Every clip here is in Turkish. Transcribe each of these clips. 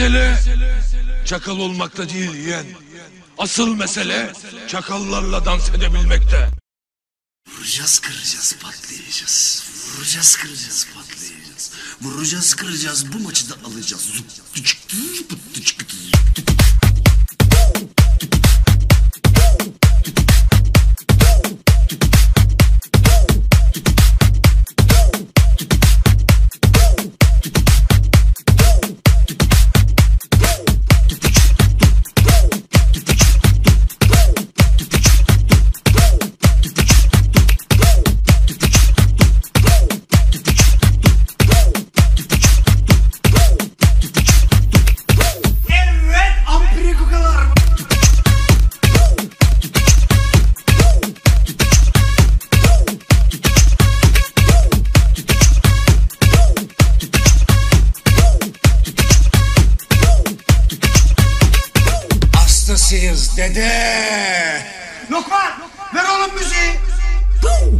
Mesele çakal olmakta değil yeğen. Asıl mesele çakallarla dans edebilmekte. Vuracağız kıracağız patlayacağız. Vuracağız kıracağız patlayacağız. Vuracağız kıracağız bu maçı da alacağız. Pıt, tıçık, Hastasıyız dede. Lokman ver oğlum müziği. Evet.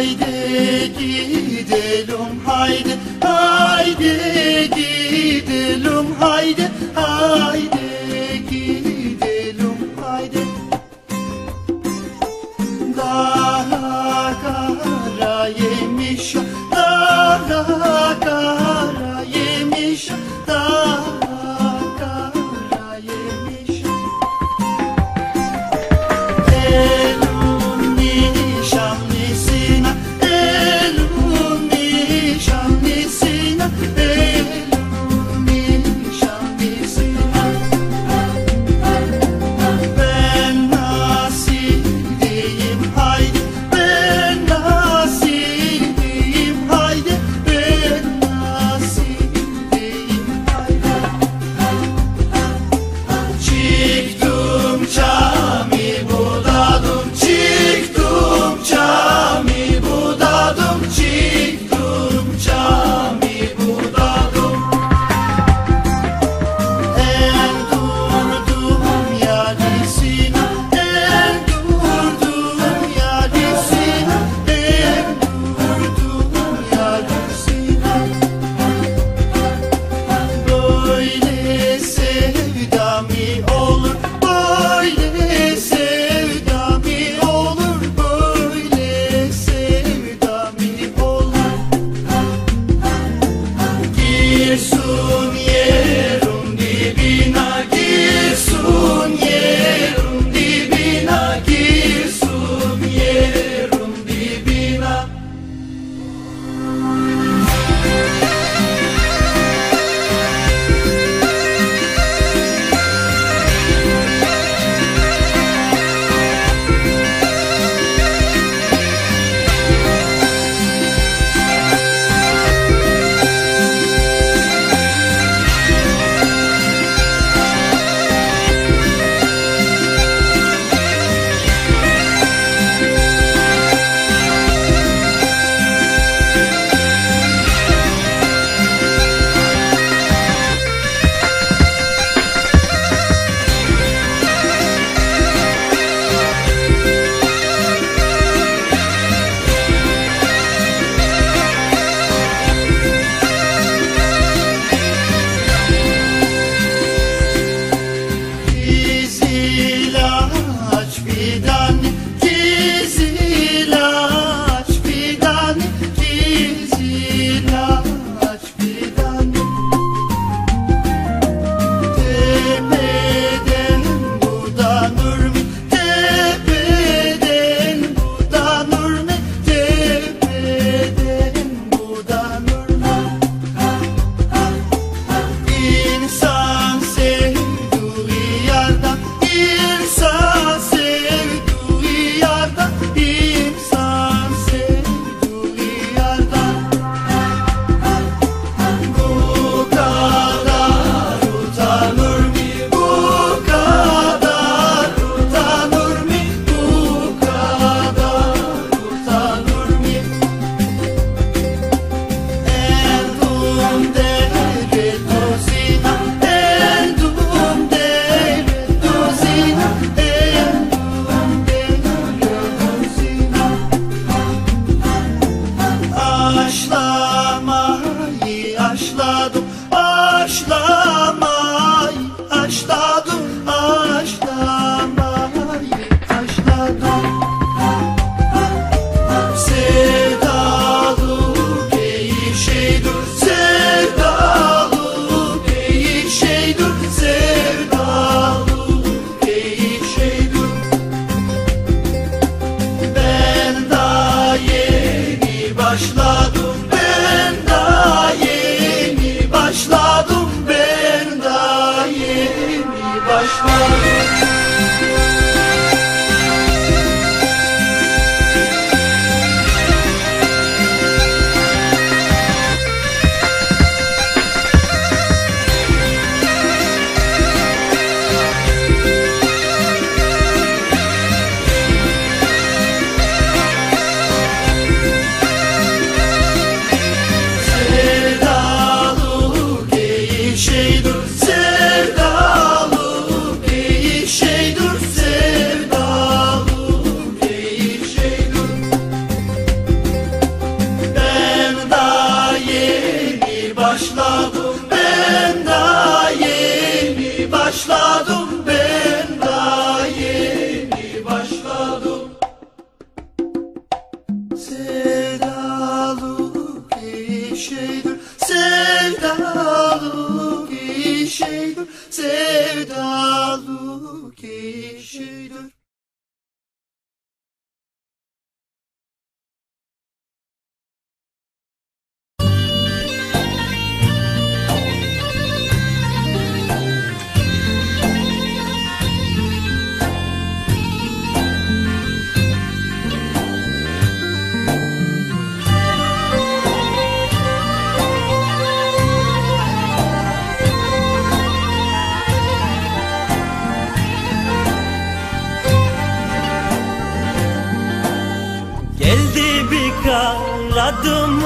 Haydi gidelim haydi haydi gidelim haydi haydi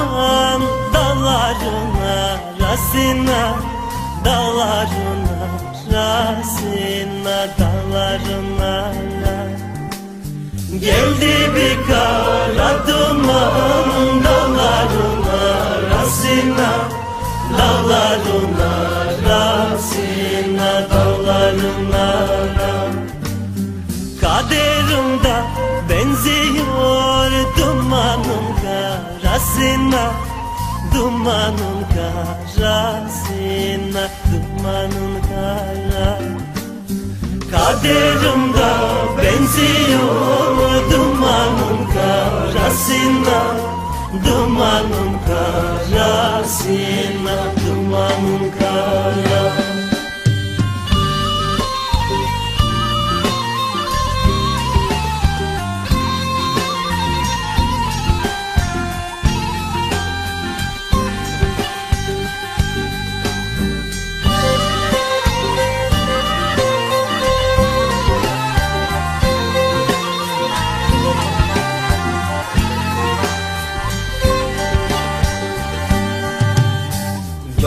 duman Dallarına rasina Dallarına rasina Dallarına Geldi bir kara duman Dallarına rasina Dallarına rasina Dallarına Kaderimde karasına Dumanın karasına Dumanın kara Kaderimde benziyor dumanın karasına Dumanın karasına Dumanın kara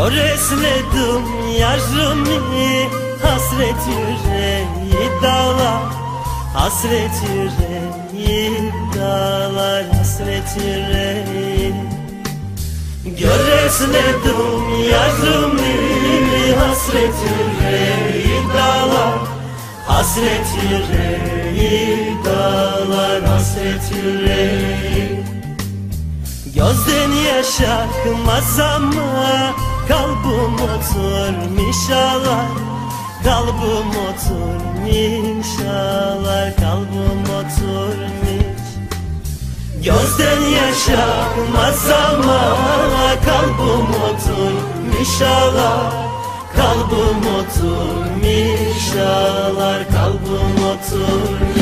Göresledim yarımı Hasret yüreği dağlar Hasret yüreği dağlar Hasret yüreği. Göresledim yarımı Hasret yüreği dağlar Hasret yüreği dağlar Hasret yüreği. Gözden yaş akmaz ama oturmuş ağlar Kalbim oturmuş ağlar Kalbim oturmuş Gözden yaş akmaz ama Kalbim oturmuş ağlar Kalbim oturmuş ağlar Kalbim oturmuş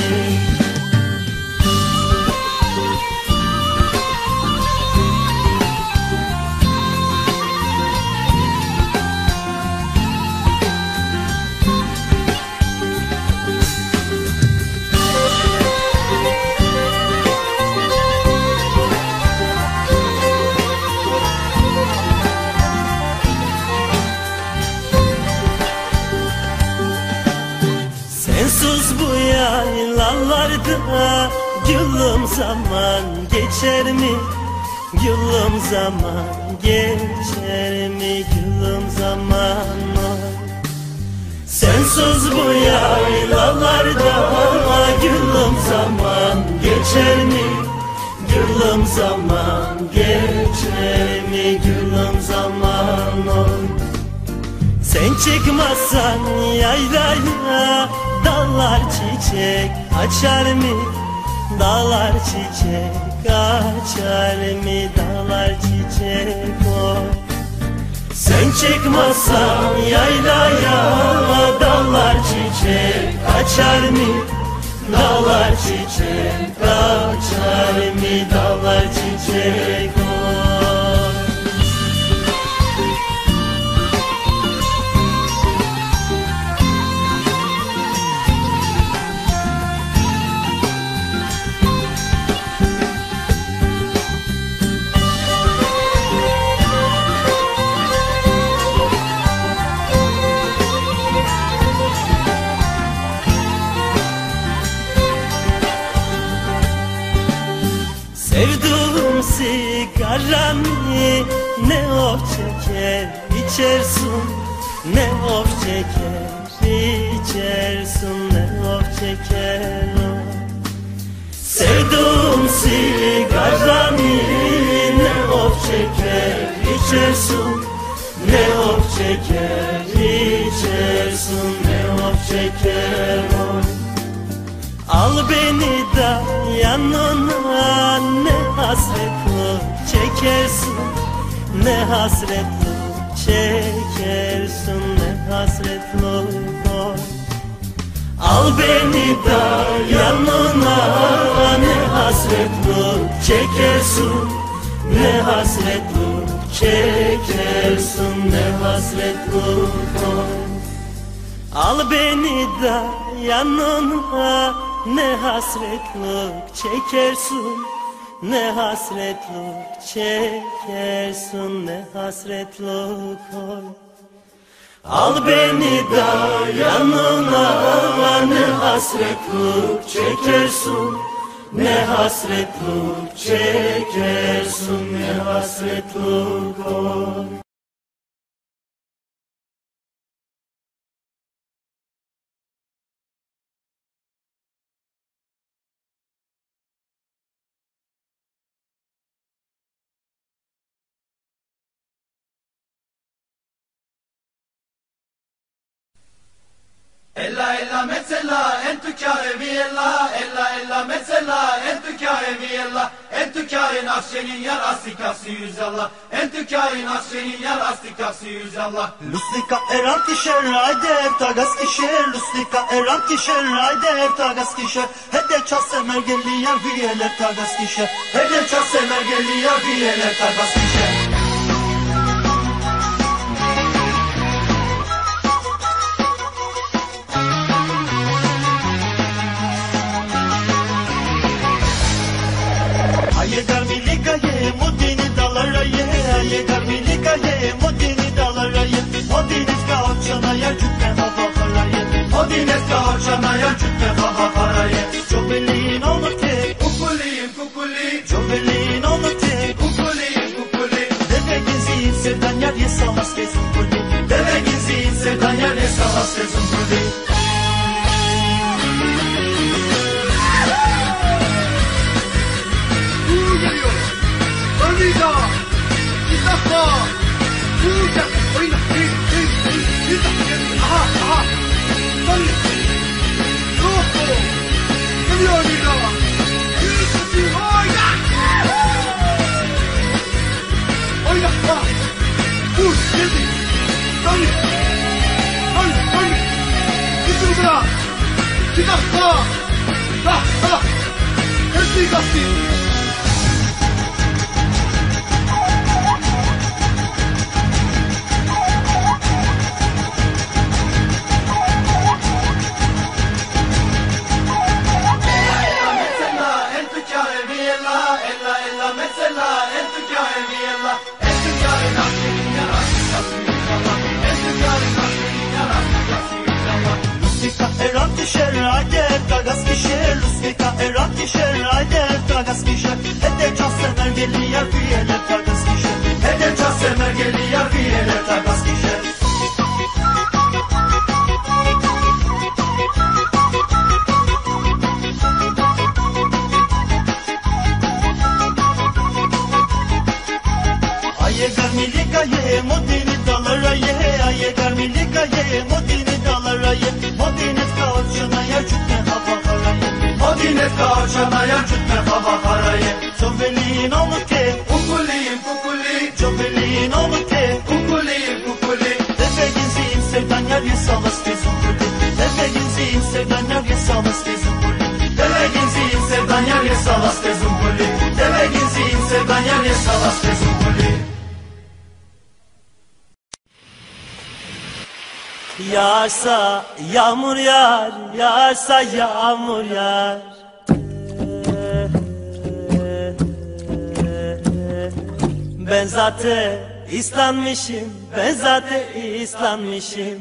yaylalarda Gülüm zaman geçer mi? Gülüm zaman geçer mi? Gülüm zaman oy Sensiz bu yaylalarda gülüm zaman geçer mi? Gülüm zaman geçer mi? Gülüm zaman oy Sen çıkmazsan yaylaya dallar çiçek açar mı Dağlar çiçek açar mı dağlar çiçek oy sen çıkmazsan yaylaya dallar çiçek açar mı? Dallar çiçek açar mı? Dallar çiçek Sigaranı ne of çeker içersin. Ne of çeker içersin. Ne of çeker. O. Sevduğum sigaranı ne of çeker içersin. Ne of çeker içersin. Ne of çeker. O. Al beni da yanına ne hasretli çekersin. Ne hasretli çekersin ne hasretli oy Al beni da yanına ne hasretli çekersin. Ne hasretli çekersin ne hasretli oy Al beni da yanına ne hasretlik çekersin Ne hasretlik çekersin ne hasretlik oy Al beni da yanına ne hasretlik çekersin Ne hasretlik çekersin ne hasretlik oy entu kâre mi ella ella ella mezzella entu kâre mi ella entu kâre nakşenin yar astikası yüz Allah entu kâre nakşenin yar astikası yüz Allah Lustika eran kişer rayder tagas kişer. Lustika eran kişer rayder tagas kişer. Hede ças semer gelli yar viyeler tagas kişer. Hede çok semer geldi ya biyeler takas Yer cükke hava paraya O dines kavşana ya cütte baba parayı Çobelin onu tek. Kukuliyim kukuli Çobelin onu tek. Kukuliyim kukuli Deve geziyim sevdan yer ye salas kezim kulli Deve sevdan kuli Kina Kina Kina Kina Kina Kina Modinet kaçana yar cütme hava haraye Çovelin onu ke Kukuliyim kukuli. Çovelin onu ke Kukuliyim kukuli Devegin zihim sevdan yer ye salas tezim kuli Devegin zihim sevdan yer ye salas tezim kuli Deve ginziyim sevdan yar ye salas tezum kuli Deve salas Yağarsa yağmur yağar, yağarsa yağmur yağar. Ben zaten islanmışım, ben zaten islanmışım.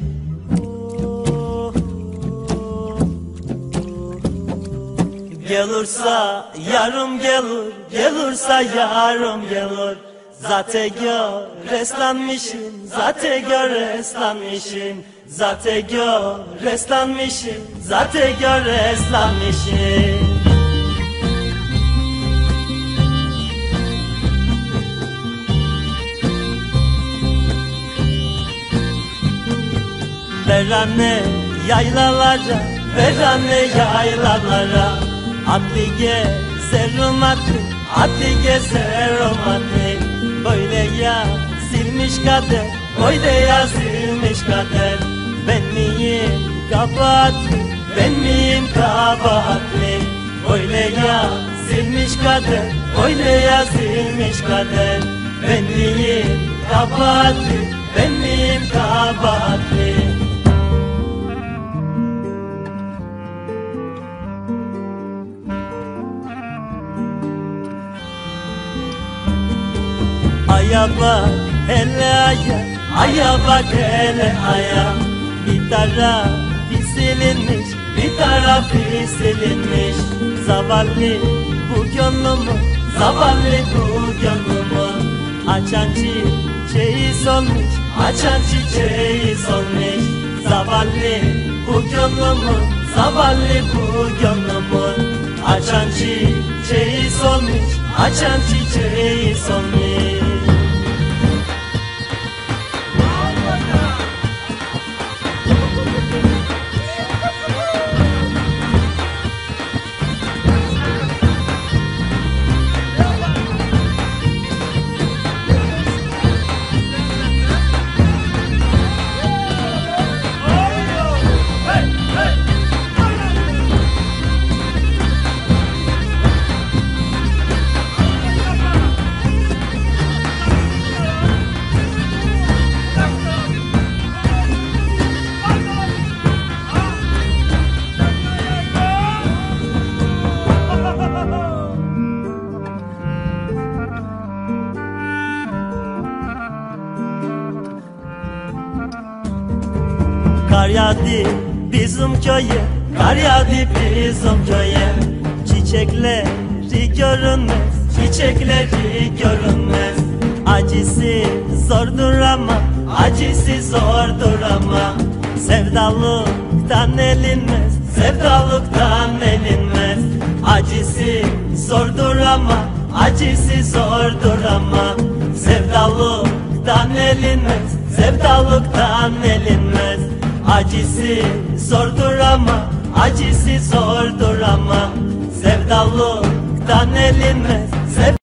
Gelursa yarım gelir, gelursa yarım gelir. Zaten göreslanmışım, zaten göreslanmışım. Zaten göreslanmışım, zaten göreslanmışım. Ver anne yaylalara, ver anne yaylalara Atlı gezerim atlı, atlı gezerim atlı Böyle ya silmiş kader, böyle ya silmiş kader. Ben miyim kabahatli, ben miyim kabahatli? Böyle ya silmiş kader, böyle ya silmiş kader. Ben miyim kabahatli, ben miyim kabahatli Aya bak hele aya, aya bak hele aya. Bir tarafı silinmiş, bir tarafı silinmiş Zavallı bu gönlümü, zavallı bu gönlümü. Açan çiçeği solmuş, açan çiçeği solmuş. Zavallı bu gönlümü, zavallı bu gönlümü. Açan çiçeği solmuş, açan çiçeği solmuş Kar yağdı bizim köye. Kar yağdı bizim köye. Çiçekleri görünmez Çiçekleri görünmez. Acısı zordur ama Acısı zordur ama. Sevdalıktan elinmez Sevdalıktan elinmez. Acısı zordur ama Acısı zordur ama. Sevdalıktan elinmez Sevdalıktan elinmez Acısı zordur ama Acısı zordur ama. Sevdalıktan elinmez Sev